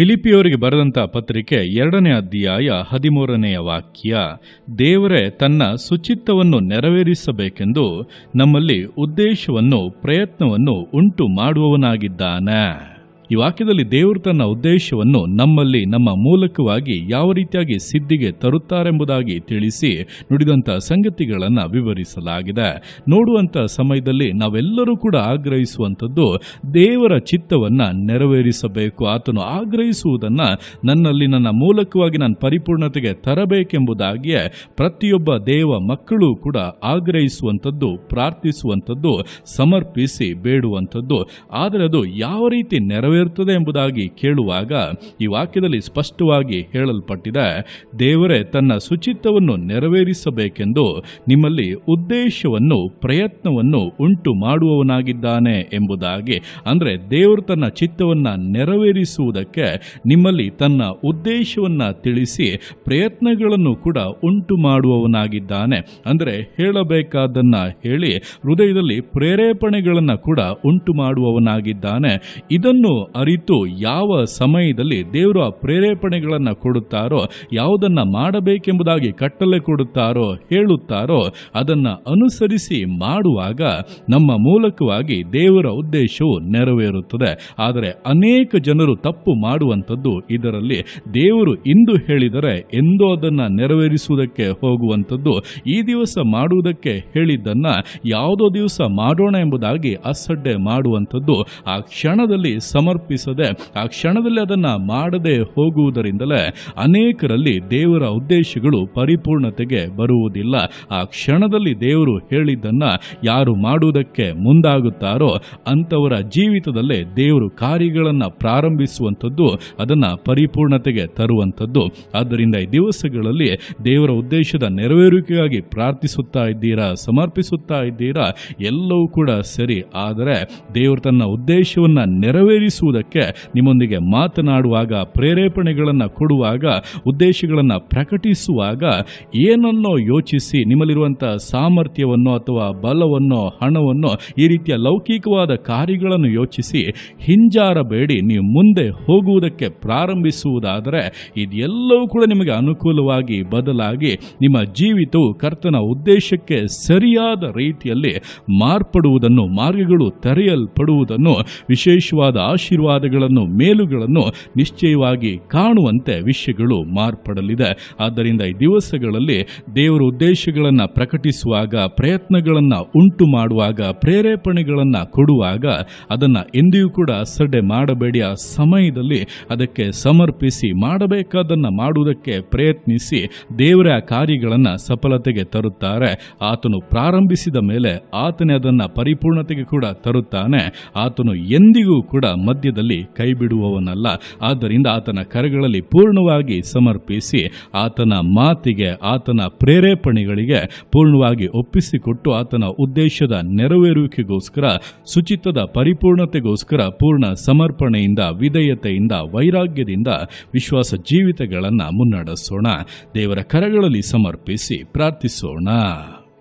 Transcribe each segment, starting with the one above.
ಫಿಲಿಪಿಯವರಿಗೆ ಬರೆದಂತ ಪತ್ರಿಕೆ ಎರಡನೇ ಅಧ್ಯಾಯ ಹದಿಮೂರನೆಯ ವಾಕ್ಯ, ದೇವರೇ ತನ್ನ ಸುಚಿತ್ತವನ್ನು ನೆರವೇರಿಸಬೇಕೆಂದು ನಮ್ಮಲ್ಲಿ ಉದ್ದೇಶವನ್ನು ಪ್ರಯತ್ನವನ್ನು ಉಂಟು ಮಾಡುವವನಾಗಿದ್ದಾನೆ ಈ ವಾಕ್ಯದಲ್ಲಿ ದೇವರು ತನ್ನ ಉದ್ದೇಶವನ್ನು ನಮ್ಮಲ್ಲಿ, ನಮ್ಮ ಮೂಲಕವಾಗಿ ಯಾವ ರೀತಿಯಾಗಿ ಸಿದ್ಧಿಗೆ ತರುತ್ತಾರೆಂಬುದಾಗಿ ತಿಳಿಸಿ ನುಡಿದಂಥ ಸಂಗತಿಗಳನ್ನು ವಿವರಿಸಲಾಗಿದೆ. ನೋಡುವಂಥ ಸಮಯದಲ್ಲಿ ನಾವೆಲ್ಲರೂ ಕೂಡ ಆಗ್ರಹಿಸುವಂಥದ್ದು ದೇವರ ಚಿತ್ತವನ್ನು ನೆರವೇರಿಸಬೇಕು. ಆತನು ಆಗ್ರಹಿಸುವುದನ್ನು ನನ್ನಲ್ಲಿ, ನನ್ನ ಮೂಲಕವಾಗಿ ನಾನು ಪರಿಪೂರ್ಣತೆಗೆ ತರಬೇಕೆಂಬುದಾಗಿಯೇ ಪ್ರತಿಯೊಬ್ಬ ದೇವ ಮಕ್ಕಳು ಕೂಡ ಆಗ್ರಹಿಸುವಂಥದ್ದು, ಪ್ರಾರ್ಥಿಸುವಂಥದ್ದು, ಸಮರ್ಪಿಸಿ ಬೇಡುವಂಥದ್ದು. ಆದರೆ ಅದು ಯಾವ ರೀತಿ ನೆರವೇರುತ್ತದೆ ಎಂಬುದಾಗಿ ಕೇಳುವಾಗ ಈ ವಾಕ್ಯದಲ್ಲಿ ಸ್ಪಷ್ಟವಾಗಿ ಹೇಳಲ್ಪಟ್ಟಿದೆ, ದೇವರೇ ತನ್ನ ಶುಚಿತ್ವವನ್ನು ನೆರವೇರಿಸಬೇಕೆಂದು ನಿಮ್ಮಲ್ಲಿ ಉದ್ದೇಶವನ್ನು, ಪ್ರಯತ್ನವನ್ನು ಉಂಟು ಮಾಡುವವನಾಗಿದ್ದಾನೆ ಎಂಬುದಾಗಿ, ಅಂದರೆ ದೇವರು ತನ್ನ ಚಿತ್ತವನ್ನು ನೆರವೇರಿಸುವುದಕ್ಕೆ ನಿಮ್ಮಲ್ಲಿ ತನ್ನ ಉದ್ದೇಶವನ್ನು ತಿಳಿಸಿ ಪ್ರಯತ್ನಗಳನ್ನು ಕೂಡ ಉಂಟು ಮಾಡುವವನಾಗಿದ್ದಾನೆ. ಅಂದರೆ ಹೇಳಬೇಕಾದ್ದನ್ನು ಹೇಳಿ ಹೃದಯದಲ್ಲಿ ಪ್ರೇರೇಪಣೆಗಳನ್ನು ಕೂಡ ಉಂಟು ಮಾಡುವವನಾಗಿದ್ದಾನೆ. ಇದನ್ನು ಅರಿತು ಯಾವ ಸಮಯದಲ್ಲಿ ದೇವರ ಪ್ರೇರೇಪಣೆಗಳನ್ನು ಕೊಡುತ್ತಾರೋ, ಯಾವುದನ್ನ ಮಾಡಬೇಕೆಂಬುದಾಗಿ ಕಟ್ಟಲೆ ಕೊಡುತ್ತಾರೋ, ಹೇಳುತ್ತಾರೋ, ಅದನ್ನ ಅನುಸರಿಸಿ ಮಾಡುವಾಗ ನಮ್ಮ ಮೂಲಕವಾಗಿ ದೇವರ ಉದ್ದೇಶವು ನೆರವೇರುತ್ತದೆ. ಆದರೆ ಅನೇಕ ಜನರು ತಪ್ಪು ಮಾಡುವಂಥದ್ದು ಇದರಲ್ಲಿ ದೇವರು ಇಂದು ಹೇಳಿದರೆ ಎಂದೋ ಅದನ್ನ ನೆರವೇರಿಸುವುದಕ್ಕೆ ಹೋಗುವಂಥದ್ದು, ಈ ದಿವಸ ಮಾಡುವುದಕ್ಕೆ ಹೇಳಿದ್ದನ್ನ ಯಾವುದೋ ದಿವಸ ಮಾಡೋಣ ಎಂಬುದಾಗಿ ಅಸಡ್ಡೆ ಮಾಡುವಂಥದ್ದು, ಆ ಕ್ಷಣದಲ್ಲಿ ಸಮರ್ಪಿಸದೆ ಆ ಕ್ಷಣದಲ್ಲಿ ಅದನ್ನ ಮಾಡದೆ ಹೋಗುವುದರಿಂದಲೇ ಅನೇಕರಲ್ಲಿ ದೇವರ ಉದ್ದೇಶಗಳು ಪರಿಪೂರ್ಣತೆಗೆ ಬರುವುದಿಲ್ಲ. ಆ ಕ್ಷಣದಲ್ಲಿ ದೇವರು ಹೇಳಿದ್ದನ್ನ ಯಾರು ಮಾಡುವುದಕ್ಕೆ ಮುಂದಾಗುತ್ತಾರೋ ಅಂಥವರ ಜೀವಿತದಲ್ಲೇ ದೇವರು ಕಾರ್ಯಗಳನ್ನು ಪ್ರಾರಂಭಿಸುವಂಥದ್ದು, ಅದನ್ನ ಪರಿಪೂರ್ಣತೆಗೆ ತರುವಂಥದ್ದು. ಆದ್ದರಿಂದ ಈ ದಿವಸಗಳಲ್ಲಿ ದೇವರ ಉದ್ದೇಶದ ನೆರವೇರಿಕೆಗಾಗಿ ಪ್ರಾರ್ಥಿಸುತ್ತಾ ಇದ್ದೀರಾ, ಸಮರ್ಪಿಸುತ್ತಾ ಇದ್ದೀರಾ, ಎಲ್ಲವೂ ಕೂಡ ಸರಿ. ಆದರೆ ದೇವರು ತನ್ನ ಉದ್ದೇಶವನ್ನು ನೆರವೇರಿಸುವುದಕ್ಕೆ ನಿಮ್ಮೊಂದಿಗೆ ಮಾತನಾಡುವಾಗ, ಪ್ರೇರೇಪಣೆಗಳನ್ನು ಕೊಡುವಾಗ, ಉದ್ದೇಶಗಳನ್ನು ಪ್ರಕಟಿಸುವಾಗ ಏನನ್ನೋ ಯೋಚಿಸಿ ನಿಮ್ಮಲ್ಲಿರುವಂಥ ಸಾಮರ್ಥ್ಯವನ್ನು ಅಥವಾ ಬಲವನ್ನು, ಹಣವನ್ನು ಈ ರೀತಿಯ ಲೌಕಿಕವಾದ ಕಾರ್ಯಗಳನ್ನು ಯೋಚಿಸಿ ಹಿಂಜಾರಬೇಡಿ. ನೀವು ಮುಂದೆ ಹೋಗುವುದಕ್ಕೆ ಪ್ರಾರಂಭಿಸುವುದಾದರೆ ಇದೆಲ್ಲವೂ ಕೂಡ ನಿಮಗೆ ಅನುಕೂಲವಾಗಿ ಬದಲಾಗಿ ನಿಮ್ಮ ಜೀವಿತವು ಕರ್ತನ ಉದ್ದೇಶಕ್ಕೆ ಸರಿಯಾದ ರೀತಿಯಲ್ಲಿ ಮಾರ್ಪಡುವುದನ್ನು, ಮಾರ್ಗಗಳು ತೆರೆಯಲ್ಪಡುವುದನ್ನು ವಿಶೇಷವಾದ ಆಶೀರ್ವಾದಗಳನ್ನು, ಮೇಲುಗಳನ್ನು ನಿಶ್ಚಯವಾಗಿ ಕಾಣುವಂತೆ ವಿಷಯಗಳು ಮಾರ್ಪಡಲಿದೆ. ಆದ್ದರಿಂದ ಈ ದಿವಸಗಳಲ್ಲಿ ದೇವರ ಉದ್ದೇಶಗಳನ್ನು ಪ್ರಕಟಿಸುವಾಗ, ಪ್ರಯತ್ನಗಳನ್ನು ಉಂಟು ಮಾಡುವಾಗ, ಪ್ರೇರೇಪಣೆಗಳನ್ನು ಕೊಡುವಾಗ ಅದನ್ನು ಎಂದಿಯೂ ಕೂಡ ಅಸಡ್ಡೆ ಮಾಡಬೇಡಿ. ಆ ಸಮಯದಲ್ಲಿ ಅದಕ್ಕೆ ಸಮರ್ಪಿಸಿ, ಮಾಡಬೇಕಾದನ್ನು ಮಾಡುವುದಕ್ಕೆ ಪ್ರಯತ್ನಿಸಿ ದೇವರ ಕಾರ್ಯಗಳನ್ನು ಸಫಲತೆಗೆ ತರುತ್ತಾರೆ. ಆತನು ಪ್ರಾರಂಭಿಸಿದ ಮೇಲೆ ಆತನೇ ಅದನ್ನು ಪರಿಪೂರ್ಣತೆಗೆ ಕೂಡ ತರುತ್ತಾನೆ. ಆತನು ಎಂದಿಗೂ ಕೂಡ ಮಧ್ಯದಲ್ಲಿ ಕೈಬಿಡುವವನಲ್ಲ. ಆದ್ದರಿಂದ ಆತನ ಕರೆಗಳಲ್ಲಿ ಪೂರ್ಣವಾಗಿ ಸಮರ್ಪಿಸಿ, ಆತನ ಮಾತಿಗೆ, ಆತನ ಪ್ರೇರೇಪಣೆಗಳಿಗೆ ಪೂರ್ಣವಾಗಿ ಒಪ್ಪಿಸಿಕೊಟ್ಟು, ಆತನ ಉದ್ದೇಶದ ನೆರವೇರುವಿಕೆಗೋಸ್ಕರ ಶುಚಿತ್ವದ ಪರಿಪೂರ್ಣತೆಗೋಸ್ಕರ ಪೂರ್ಣ ಸಮರ್ಪಣೆಯಿಂದ, ವಿಧೇಯತೆಯಿಂದ, ವೈರಾಗ್ಯದಿಂದ ವಿಶ್ವಾಸ ಜೀವಿತಗಳನ್ನು ಮುನ್ನಡೆಸೋಣ. ದೇವರ ಕರಗಳಲ್ಲಿ ಸಮರ್ಪಿಸಿ ಪ್ರಾರ್ಥಿಸೋಣ.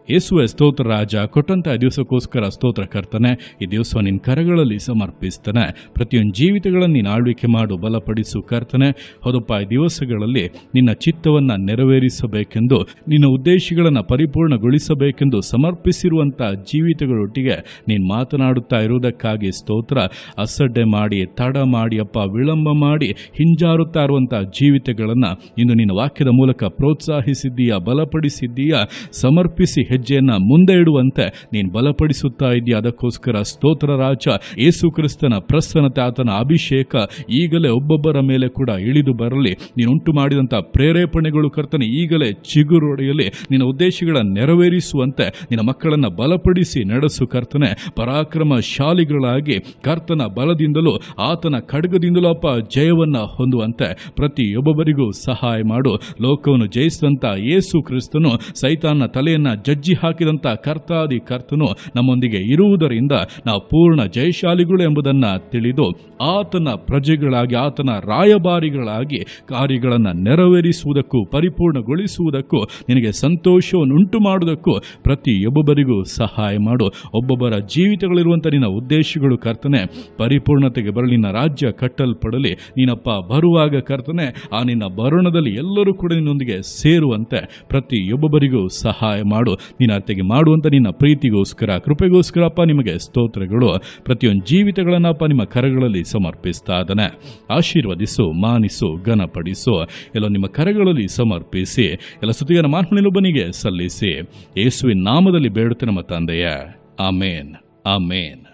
ಯೇಸುವೆ ಸ್ತೋತ್ರ ರಾಜ, ಕೊಟ್ಟಂತ ದಿವಸಕ್ಕೋಸ್ಕರ ಸ್ತೋತ್ರ ಕರ್ತನೆ, ಈ ದಿವಸ ನಿನ್ನ ಕರಗಳಲ್ಲಿ ಸಮರ್ಪಿಸ್ತಾನೆ. ಪ್ರತಿಯೊಂದು ಜೀವಿತಗಳನ್ನು ನೀನು ಆಳ್ವಿಕೆ ಮಾಡು, ಬಲಪಡಿಸು ಕರ್ತನೆ. ಹೌದಪ್ಪ, ಈ ದಿವಸಗಳಲ್ಲಿ ನಿನ್ನ ಚಿತ್ತವನ್ನು ನೆರವೇರಿಸಬೇಕೆಂದು, ನಿನ್ನ ಉದ್ದೇಶಗಳನ್ನು ಪರಿಪೂರ್ಣಗೊಳಿಸಬೇಕೆಂದು ಸಮರ್ಪಿಸಿರುವಂಥ ಜೀವಿತಗಳೊಟ್ಟಿಗೆ ನೀನು ಮಾತನಾಡುತ್ತಾ ಇರುವುದಕ್ಕಾಗಿ ಸ್ತೋತ್ರ. ಅಸಡ್ಡೆ ಮಾಡಿ, ತಡ ಮಾಡಿ, ಅಪ್ಪ, ವಿಳಂಬ ಮಾಡಿ, ಹಿಂಜಾರುತ್ತಾ ಇರುವಂಥ ಜೀವಿತಗಳನ್ನು ಇಂದು ನಿನ್ನ ವಾಕ್ಯದ ಮೂಲಕ ಪ್ರೋತ್ಸಾಹಿಸಿದ್ದೀಯಾ, ಬಲಪಡಿಸಿದ್ದೀಯಾ, ಸಮರ್ಪಿಸಿ ಹೆಜ್ಜೆಯನ್ನ ಮುಂದೆ ಇಡುವಂತೆ ನೀನು ಬಲಪಡಿಸುತ್ತಾ ಇದೆಯಾ ಅದಕ್ಕೋಸ್ಕರ ಸ್ತೋತ್ರ ರಾಜ ಯೇಸು ಕ್ರಿಸ್ತನ ಪ್ರಸನ್ನತೆ, ಆತನ ಅಭಿಷೇಕ ಈಗಲೇ ಒಬ್ಬೊಬ್ಬರ ಮೇಲೆ ಕೂಡ ಇಳಿದು ಬರಲಿ. ನೀನು ಉಂಟು ಮಾಡಿದಂಥ ಪ್ರೇರೇಪಣೆಗಳು ಕರ್ತನೆ, ಈಗಲೇ ಚಿಗುರೊಡೆಯಲಿ ನಿನ್ನ ಉದ್ದೇಶಗಳ ನೆರವೇರಿಸುವಂತೆ ನಿನ್ನ ಮಕ್ಕಳನ್ನ ಬಲಪಡಿಸಿ ನಡೆಸು ಕರ್ತನೆ. ಪರಾಕ್ರಮ ಶಾಲಿಗಳಾಗಿ ಕರ್ತನ ಬಲದಿಂದಲೂ ಆತನ ಖಡ್ಗದಿಂದಲೂ ಅಪ್ಪ ಜಯವನ್ನ ಹೊಂದುವಂತೆ ಪ್ರತಿಯೊಬ್ಬೊಬ್ಬರಿಗೂ ಸಹಾಯ ಮಾಡು. ಲೋಕವನ್ನು ಜಯಿಸಿದಂಥ ಯೇಸು ಕ್ರಿಸ್ತನು ಸೈತಾನ ತಲೆಯನ್ನ ಜಜ್ಜಿ ಅರ್ಜಿ ಹಾಕಿದಂಥ ಕರ್ತಾದಿ ಕರ್ತನು ನಮ್ಮೊಂದಿಗೆ ಇರುವುದರಿಂದ ನಾವು ಪೂರ್ಣ ಜಯಶಾಲಿಗಳು ಎಂಬುದನ್ನು ತಿಳಿದು ಆತನ ಪ್ರಜೆಗಳಾಗಿ, ಆತನ ರಾಯಭಾರಿಗಳಾಗಿ ಕಾರ್ಯಗಳನ್ನು ನೆರವೇರಿಸುವುದಕ್ಕೂ, ಪರಿಪೂರ್ಣಗೊಳಿಸುವುದಕ್ಕೂ, ನಿನಗೆ ಸಂತೋಷವನ್ನುಂಟು ಮಾಡುವುದಕ್ಕೂ ಪ್ರತಿಯೊಬ್ಬೊಬ್ಬರಿಗೂ ಸಹಾಯ ಮಾಡು. ಒಬ್ಬೊಬ್ಬರ ಜೀವಿತಗಳಿರುವಂಥ ನಿನ್ನ ಉದ್ದೇಶಗಳು ಕರ್ತನೆ, ಪರಿಪೂರ್ಣತೆಗೆ ಬರಲಿ, ನಿನ್ನ ರಾಜ್ಯ ಕಟ್ಟಲ್ಪಡಲಿ, ನೀನಪ್ಪ ಬರುವಾಗ ಕರ್ತನೆ, ಆ ನಿನ್ನ ಬರುಣದಲ್ಲಿ ಎಲ್ಲರೂ ಕೂಡ ನಿನ್ನೊಂದಿಗೆ ಸೇರುವಂತೆ ಪ್ರತಿಯೊಬ್ಬೊಬ್ಬರಿಗೂ ಸಹಾಯ ಮಾಡು. ನಿನ್ನ ಅತ್ತೆಗೆ ಮಾಡುವಂಥ ನಿನ್ನ ಪ್ರೀತಿಗೋಸ್ಕರ, ಕೃಪೆಗೋಸ್ಕರಪ್ಪ ನಿಮಗೆ ಸ್ತೋತ್ರಗಳು. ಪ್ರತಿಯೊಂದು ಜೀವಿತಗಳನ್ನಪ್ಪ ನಿಮ್ಮ ಕರಗಳಲ್ಲಿ ಸಮರ್ಪಿಸ್ತಾ ಇದ್ದಾನೆ. ಆಶೀರ್ವದಿಸು, ಮಾನಿಸು, ಘನಪಡಿಸು. ಎಲ್ಲ ನಿಮ್ಮ ಕರಗಳಲ್ಲಿ ಸಮರ್ಪಿಸಿ, ಎಲ್ಲ ಸುತ್ತಿಗನ ಮಾನ್ಮನಿಲೊಬ್ಬನಿಗೆ ಸಲ್ಲಿಸಿ. ಯೇಸುವಿನ ನಾಮದಲ್ಲಿ ಬೇಡುತ್ತೆ ನಮ್ಮ ತಂದೆಯ. ಆಮೇನ್. ಆಮೇನ್.